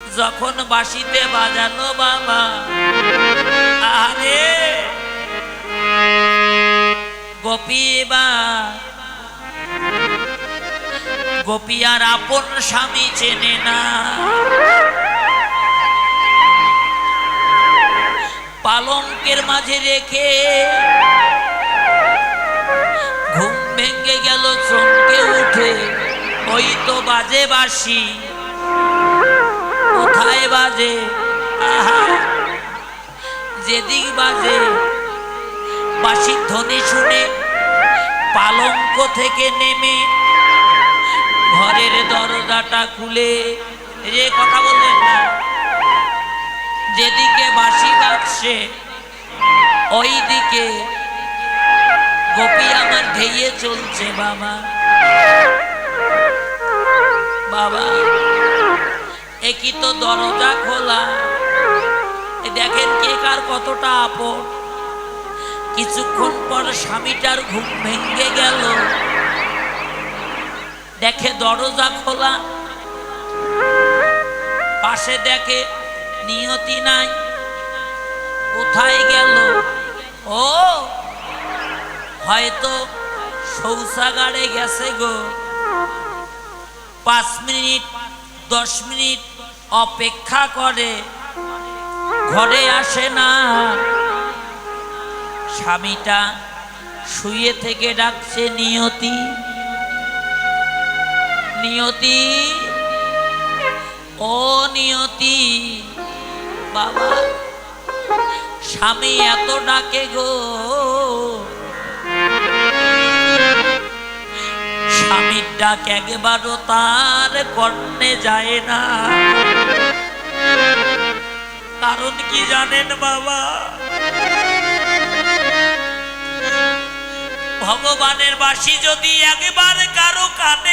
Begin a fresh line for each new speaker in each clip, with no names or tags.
যখন বাসিতে বাজানো বাবা, আরে, গোপী বা, গোপী আর আপন স্বামী চেনে না। পালঙ্কের মাঝে রেখে ঘুম ভেঙে গেল, চমকে উঠে, ওই তো বাজে বাসি কোথায় বাজে? যেদিক বাজে বাসির ধ্বনি শুনে পালঙ্ক থেকে নেমে ঘরের দরজাটা খুলে যে কথা বললেন না, যেদিকে বাসি বাজছে ওই দিকে গোপী আমার ধেয়ে চলছে, বাবা। বাবা। একই তো দরজা খোলা? দেখেন কে কার কতটা আপন। কিছুক্ষণ পর স্বামীটার ঘুম ভেঙে গেল। দেখে দরজা খোলা। পাশে দেখে নিয়তি নাই। কোথায় গেল? ও, হয়তো শৌচাগারে গেছে গো। পাঁচ মিনিট দশ মিনিট অপেক্ষা করে, ঘরে আসে না। স্বামীটা শুয়ে থেকে ডাকছে, নিয়তি নিয়তি, ও নিয়তি, বাবা, স্বামী এত ডাকে গো। স্বামীর ডাক একবারও তার কর্ণে যায় না। কারণ কি জানেন বাবা? ভগবানের বাসি যদি একবার কারও কানে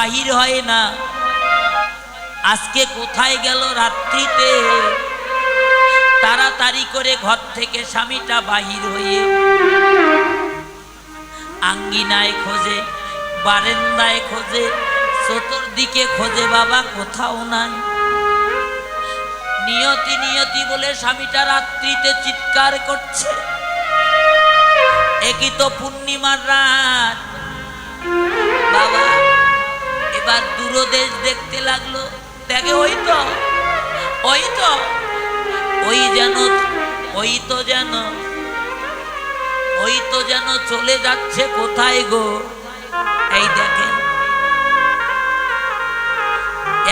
বাহির হয় না। আজকে কোথায় গেল রাত্রিতে? তাড়াতাড়ি করে ঘর থেকে স্বামীটা বাহির হয়ে আঙ্গিনায় খোঁজে, বারেন্দায় খোঁজে, চতুর্দিকে খোঁজে, বাবা, কোথাও নাই। নিয়তি নিয়তি বলে স্বামীটা রাত্রিতে চিৎকার করছে। একই তো পূর্ণিমার রাত। বাবা এবার দূরদেশ দেখতে লাগল। দেখে ওই তো ওই তো, ওই যেন, ওই তো যেন, ওই তো যেন চলে যাচ্ছে কোথায় গো? এই দেখেন।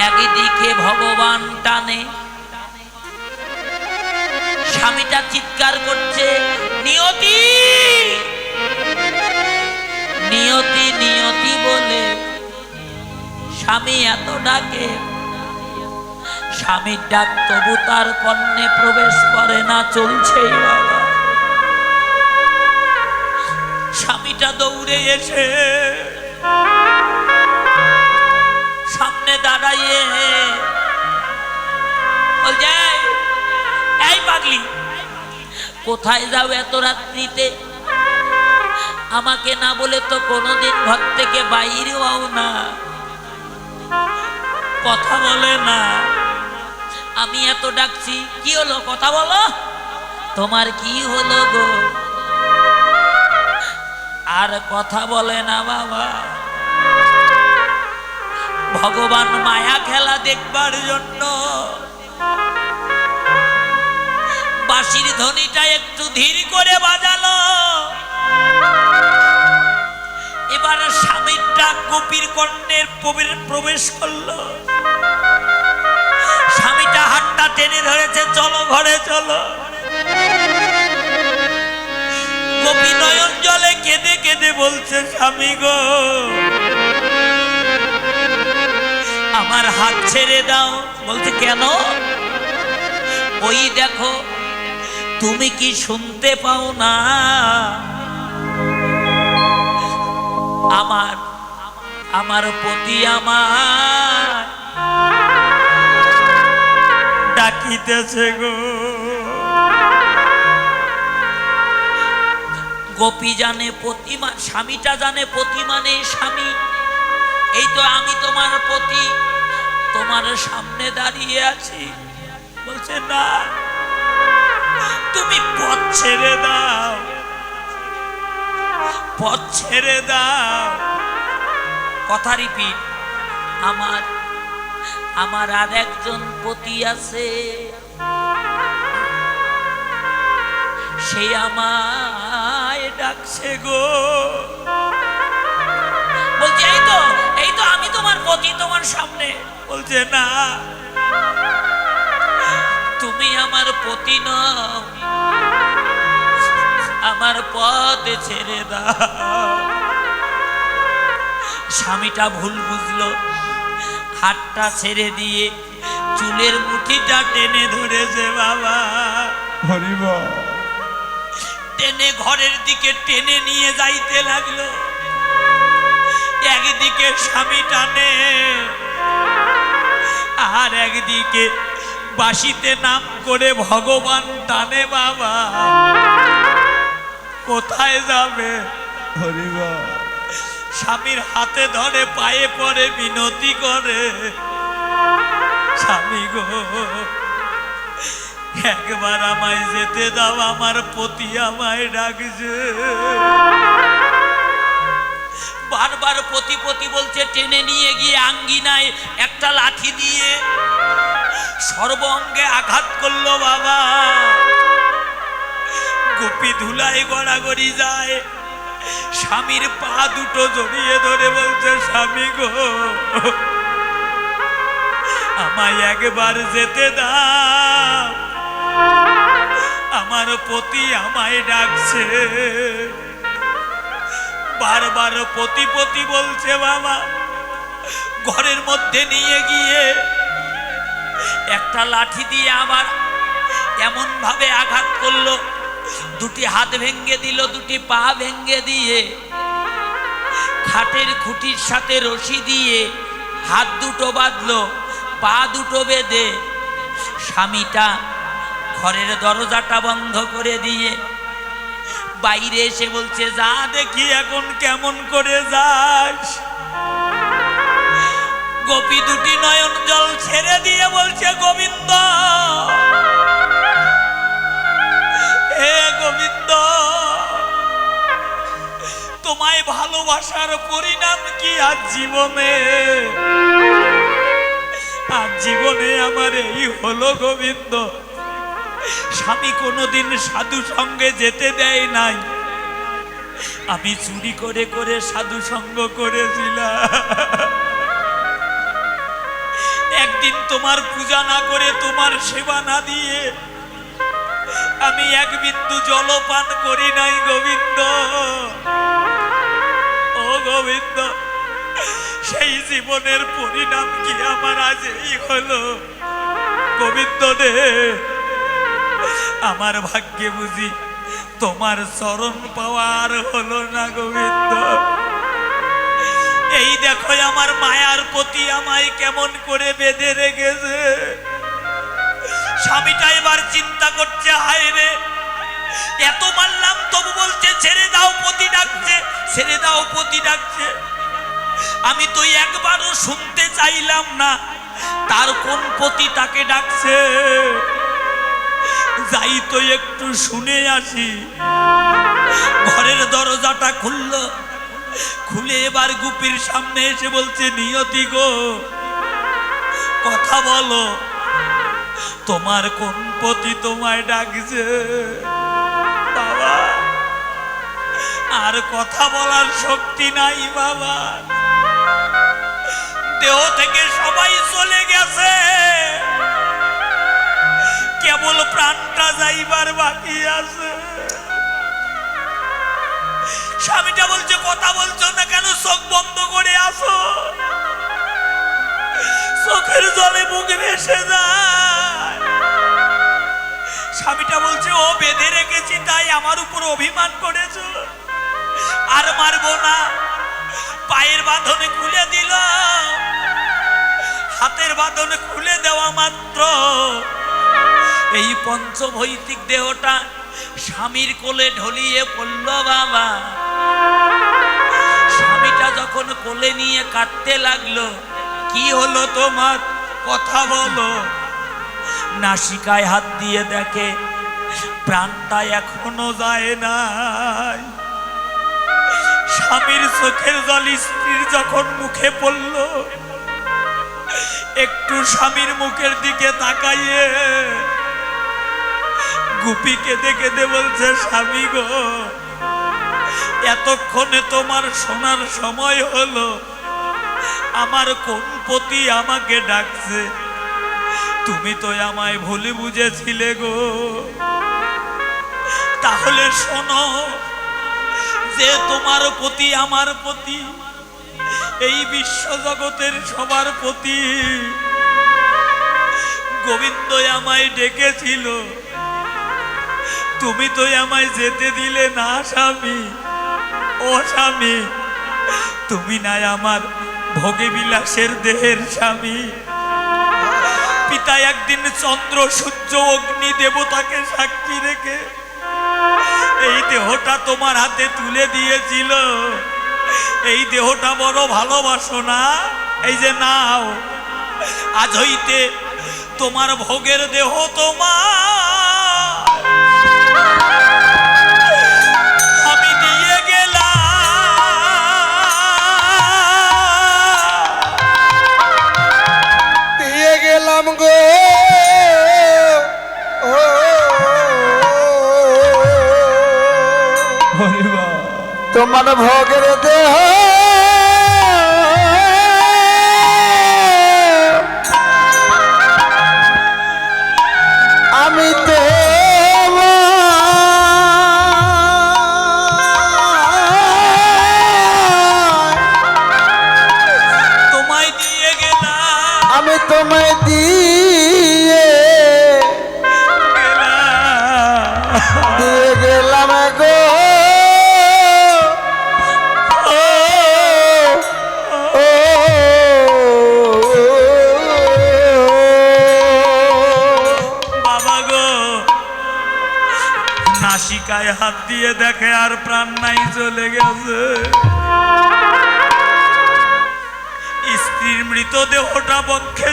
একদিকে ভগবান টানে, স্বামীটা চিৎকার করছে, নিয়তি স্বামী এত ডাকে। স্বামীর ডাক তবু তার কন্যে প্রবেশ করে না চলছেই বাবা। স্বামীটা দৌড়ে এসে সামনে দাঁড়াইয়ে বলছে "এই, এই পাগলি কোথায় যাও এত রাত্রিতে? আমাকে না বলে তো কোনোদিন ঘর থেকে বাইরে হও না। কথা বলে না। আমি এত ডাকছি, কি হলো? কথা বলো। তোমার কি হলো গো? আর কথা বলে না বাবা। ভগবান মায়া খেলা দেখবার জন্য। বাঁশির ধ্বনিটা একটু ধীর করে বাজালো। এবার স্বামীর ডাক প্রবে- প্রবেশ করল। স্বামীটা হাতটা টেনে ধরেছে, চলো ঘরে, চলো। গোপী নয়ন জলে কেঁদে কেঁদে বলছে, স্বামী গো, আমার হাত ছেড়ে দাও। বলছে, কেন? ওই দেখো, তুমি কি শুনতে পাও না? আমার আমার পতি আমার। ডাকিতেছে গো। গোপী জানে প্রতিমা স্বামীটা জানে প্রতিমানে স্বামী। এই তো আমি তোমার পতি, তোমার সামনে দাঁড়িয়ে আছি। বলছে, না, তুমি পথ ছেড়ে দাও। পথ ছেড়ে দাও। কথা রিপিট। আমার আমার আর একজন পতি আছে। সে আমায় ডাকছে গো। বলছে, এই তো এই তো আমি তোমার পতি, তোমার সামনে। বলছে, না, তুমি আমার পতি নও। আমার পথ ছেড়ে দাও। স্বামীটা ভুল বুঝলো। হাতটা ছেড়ে দিয়ে চুলের মুঠিটা টেনে ধরেছে বাবা।
হরিবল
টেনে ঘরের দিকে টেনে নিয়ে যাইতে লাগল। একদিকে স্বামী টানে আর একদিকে বাসিতে নাম করে ভগবান টানে বাবা। কোথায় যাবে? স্বামীর হাতে ধরে পায়ে পড়ে মিনতি করে। স্বামী গো একবার আমায় যেতে দাও আমার পতি আমায় ডাকছে। বারবার পতি পতি বলছে টেনে নিয়ে গিয়ে আঙ্গিনায় একটা লাঠি দিয়ে সর্ব অঙ্গে আঘাত করল বাবা। গোপী ধুলায় গড়াগড়ি যায়। স্বামীর পা দুটো জড়িয়ে ধরে বলছে, স্বামী গো, আমায় একবার যেতে দাও। আমার পতি আমায় ডাকছে। বারবার পতি পতি বলছে, বাবা, ঘরের মধ্যে নিয়ে গিয়ে একটা লাঠি দিয়ে আবার এমন ভাবে আঘাত করল দুটি হাত ভেঙ্গে দিল, দুটি পা ভেঙ্গে দিয়ে। খাটের খুঁটির সাথে রশি দিয়ে হাত দুটো বাঁধলো, পা দুটো বেঁধে। স্বামীটা ঘরের দরজাটা বন্ধ করে দিয়ে বাইরে এসে বলছে, যা দেখি এখন কেমন করে যাস? গোপী দুটি নয়ন জল ছেড়ে দিয়ে বলছে, গোবিন্দ তোমায় ভালোবাসার পরিণাম কি আজ জীবনে? আজ জীবনে আমার এই হলো গোবিন্দ। স্বামী কোনোদিন সাধু সঙ্গে যেতে দেয় নাই। আমি চুরি করে করে সাধু সঙ্গ করেছিলাম। একদিন তোমার পূজা না করে তোমার সেবা না দিয়ে আমি এক বিন্দু জলপান করি নাই গোবিন্দ। গোবিন্দ, সেই জীবনের পরিণাম কি আমার আজ এই হলো? গোবিন্দ রে আমার ভাগ্যে বুঝি তোমার চরণ পাওয়ার হলো না গোবিন্দ। এই দেখো আমার মায়ার প্রতি আমায় কেমন করে বেঁধে রেখেছে। স্বামীটা এবার চিন্তা করছে, হায় রে এত মারলাম, তবু বলছে, ছেড়ে দাও, পতি ডাকছে, ছেড়ে দাও, পতি ডাকছে। আমি তো একবারও শুনতে চাইলাম না, তার কোন পতি তাকে ডাকছে? যাই তো একটু শুনে আসি। ঘরের দরজাটা খুলল, খুলে এবার গুপির সামনে এসে বলছে, নিয়তি গো, কথা বলো, তোমার কোন পতি তোমায় ডাকছে? আর কথা বলার শক্তি নাই বাবা। দেহ থেকে সবাই চলে গেছে। কেবল প্রাণটা যাইবার বাকি আছে। স্বামীটা বলছে, কথা বলছো না কেন? চোখ বন্ধ করে আসো। চোখের জলে মুখ ভেসে যায়। স্বামীটা বলছে, ও বেঁধে রেখেছি, তাই আমার উপর অভিমান করেছ। আর মারবো না। পায়ের বাঁধনে খুলে দিল। হাতের বাঁধনে খুলে দেওয়া মাত্র। এই পঞ্চভৈতিক দেহটা স্বামীর কোলে ঢলিয়ে পড়ল বাবা। স্বামীটা যখন কোলে নিয়ে কাটতে লাগল, কি হলো তোমার? কথা বলো। নাসিকায় হাত দিয়ে দেখে, প্রাণটা এখনও যায় নাই। স্বামীর চোখের জল স্ত্রীর যখন মুখে পড়ল, একটু স্বামীর মুখের দিকে তাকাইয়ে গুপি কেঁদে কেঁদে বলছে, স্বামী গো, এতক্ষণে তোমার শোনার সময় হলো। আমার কোন পতি আমাকে ডাকছে। তুমি তো আমায় ভুলে বুঝেছিলে গো। তাহলে শোনো যে তোমার প্রতি, আমার প্রতি, এই বিশ্ব জগতের সবার প্রতি গোবিন্দ আমায় ডেকেছিল। তুমি তো আমায় যেতে দিলে না, স্বামী। ও স্বামী, তুমি নাই আমার ভোগে বিলাসের দেহের স্বামী। পিতা একদিন চন্দ্র, সূর্য, অগ্নি, দেবতাকে সাক্ষী রেখে দেহটা তোমার হাতে তুলে দিয়েছিল। এই দেহটা বড় ভালোবাসো না? এই যে নাও। আজ হইতে তোমার ভোগের দেহ তোমার
তোমার ভোগের দেহ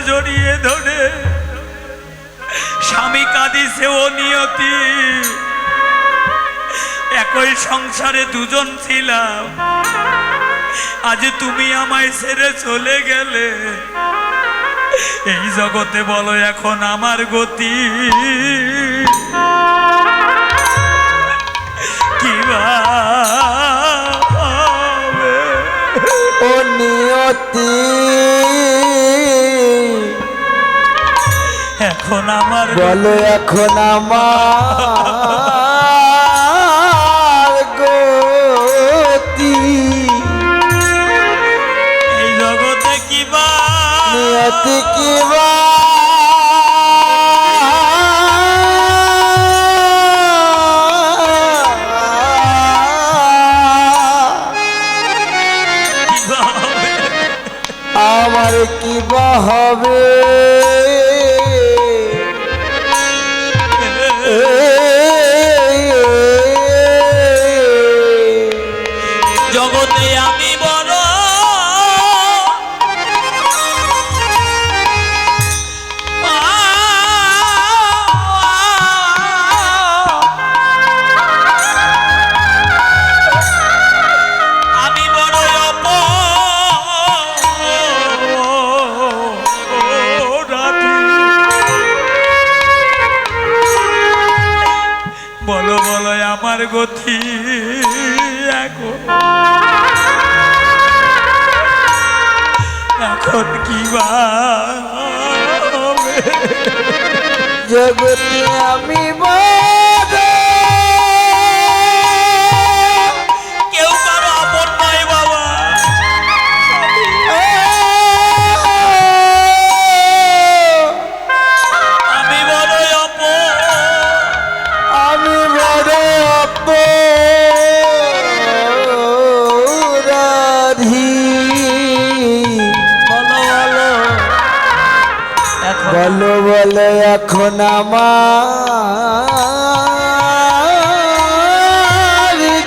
জড়িয়ে ধরে। স্বামী কাঁদিছে ও নিয়তি। একই সংসারে দুজন ছিলাম। আজ তুমি আমায় ছেড়ে চলে গেলে। এই জগতে বলো এখন আমার গতি। কিবা
ও নিয়তি।
এখন আমার
বলো এখন আমার গতি।
এই জগতে কিবা
নিয়তি কিবা
কিবা
আমার
গতি এখন। কি বা
আমি বড় বলো বলে এখন আমার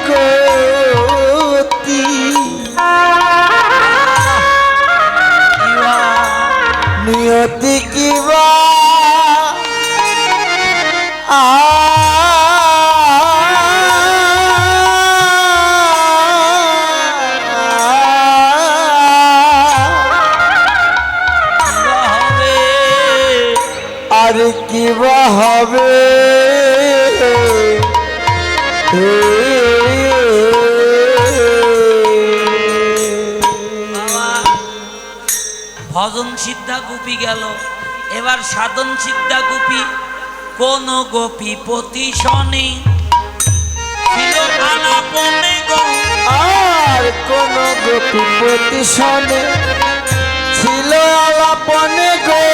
গতি। নিয়তি কিবা
ভজন সিদ্ধা গুপি গেল। এবার সাধন সিদ্ধা গুপি কোন গোপী পতি শনি
আর কোন গোপীপতি শনে ছিল আলাপনে গো।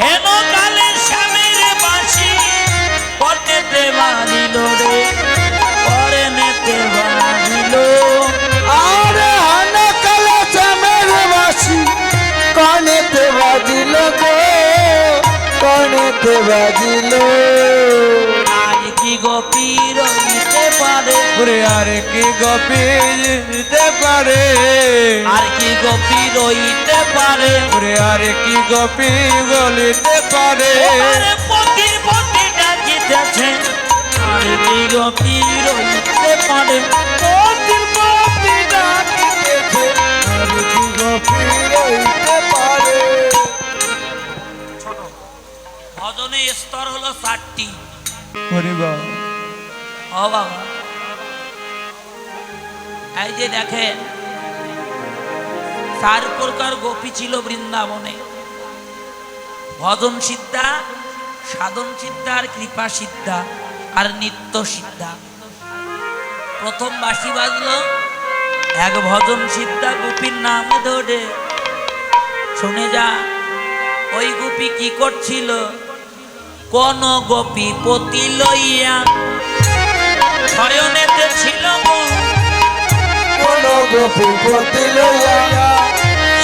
হেন কালে স্বামীর বাসি পটেতে বাড়িল রে।
কনেতে বাজিল।
আর কি গোপী রইতে পারে?
ওরে আর কি গপি দিতে পারে?
আর কি গোপী রইতে পারে?
ওরে আর কি গপি বলিতে পারে?
আরে পতি পতি ডাকিতেছে আর কি গোপী রইতে পারে? স্তর হলো ও বাবা। এই যে দেখেন চার প্রকার গোপী ছিল বৃন্দাবনে। ভজন সিদ্ধা সাধন সিদ্ধা আর কৃপা সিদ্ধা আর নিত্য সিদ্ধা। প্রথম বাসি বাজলো এক ভজন সিদ্ধা গোপীর নাম ধরে। শুনে যা ওই গোপী কি করছিল? কোন গোপী পতি লইয়া। শয়নেতে ছিল
কোন গোপী পতি লইয়া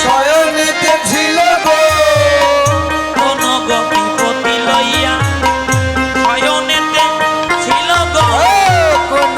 শয়নিতে ছিল গো।
কোন লইয়া শয়নেতে ছিল গো।
কোন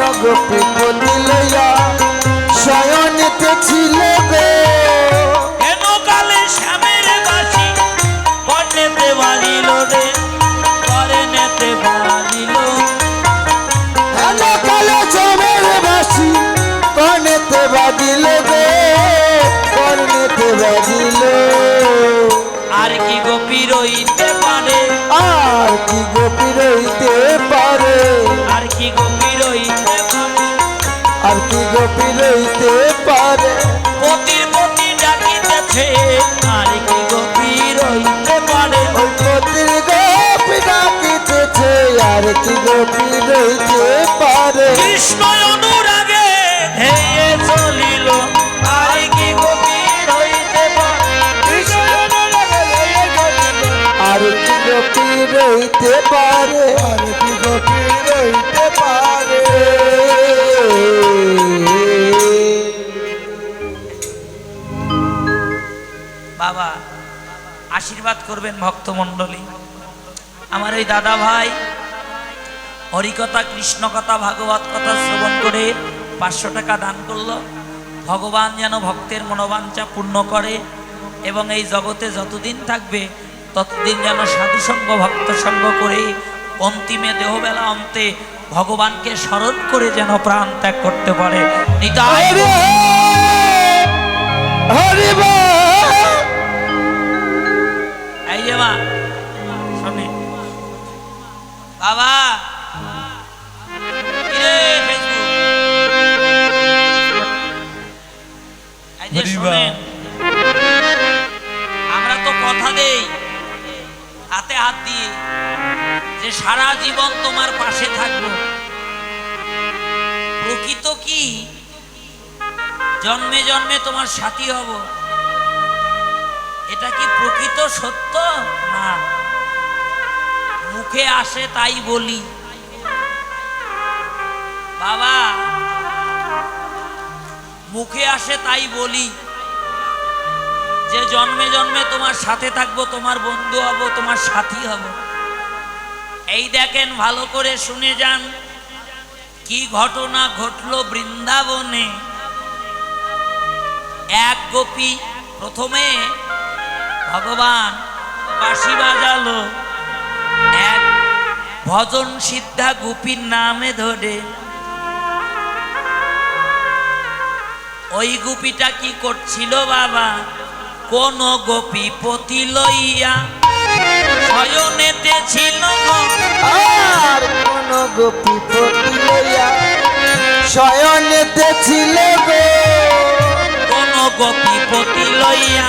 পারে কৃষ্ণ অনুরাগে ধেয়ে চলিল। আর কি পারে?
আর কি গোপী রইতে পারে? আর কি গোপী রইতে পারে?
বাবা আশীর্বাদ করবেন ভক্তমণ্ডলী। আমার ওই দাদা ভাই হরিকথা কৃষ্ণকথা ভাগবত কথা শ্রবণ করে পাঁচশো টাকা দান করল। ভগবান যেন ভক্তের মনোবাঞ্ছা পূর্ণ করে এবং এই জগতে যতদিন থাকবে ততদিন যেন সাধুসঙ্গ ভক্ত সঙ্গ করে অন্তিমে দেহবেলা অন্তে ভগবানকে স্মরণ করে যেন প্রাণ ত্যাগ করতে পারে। নিতাই
হরি হরি
এই যে মা শোনে। বাবা জীবন তোমার পাশে থাকব। প্রকৃত কি? জন্মে জন্মে তোমার সাথী হব। এটা কি প্রকৃত সত্য? না। মুখে আসে তাই বলি। বাবা, মুখে আসে তাই বলি যে জন্মে জন্মে তোমার সাথে থাকব, তোমার বন্ধু হব, তোমার সাথী হব। এই দেখেন, ভালো করে শুনে যান। কি ঘটনা ঘটলো বৃন্দাবনে? এক গোপী প্রথমে ভগবান বাঁশি বাজালো। এক ভজন সিদ্ধা গোপীর নামে ধরে। ওই গুপিটা কি করছিল বাবা? কোন গোপী পতি লইয়া শয়নেতে ছিল।
আর কোন গোপী পতি লইয়া শয়নেতে ছিল গো।
কোন গোপী পতি লইয়া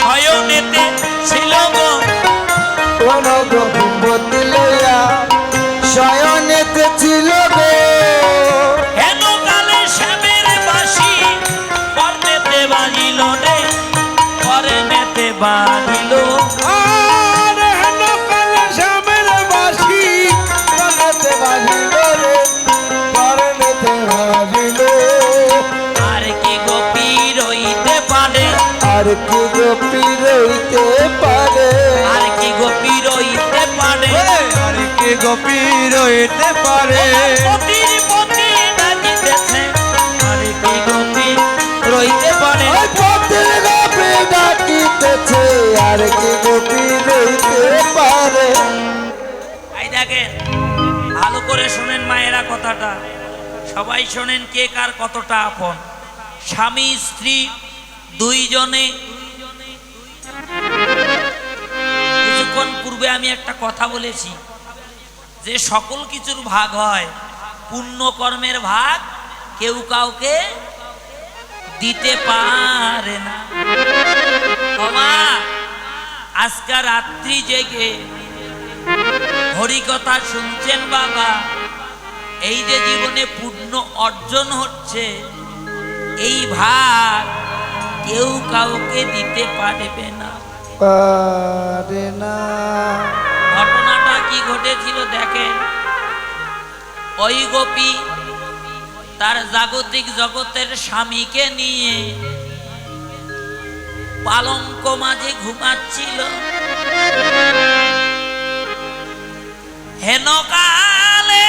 শয়নেতে ছিল গো।
কোন গোপী পতি লইয়া শয়নেতে ছিল গো।
রইতে পারে। পতির পতি ডাকিতেছে আর কি গোপী রইতে পারে।
ওই পতির গোপী ডাকিতেছে আর কি গোপী রইতে পারে।
এই দেখেন ভালো করে শোনেন মায়েরা কথাটা। সবাই শোনেন কে কার কতটা আপন। স্বামী স্ত্রী দুইজনে। কিছুক্ষণ পূর্বে আমি একটা কথা বলেছি। যে সকল কিছুর ভাগ হয় পুণ্য কর্মের ভাগ কেউ কাউকে দিতে পারে না। আজকা রাত্রি জেগে হরিকথা শুনছেন বাবা, এই যে জীবনে পূর্ণ অর্জন হচ্ছে, এই ভাগ কেউ কাউকে দিতে পারবে না।
পারে না।
কি ঘটেছিল দেখেন? ওই গোপী তার জাগতিক জগতের স্বামীকে নিয়ে পালঙ্ক মাঝে ঘুমাচ্ছিল। হেনকালে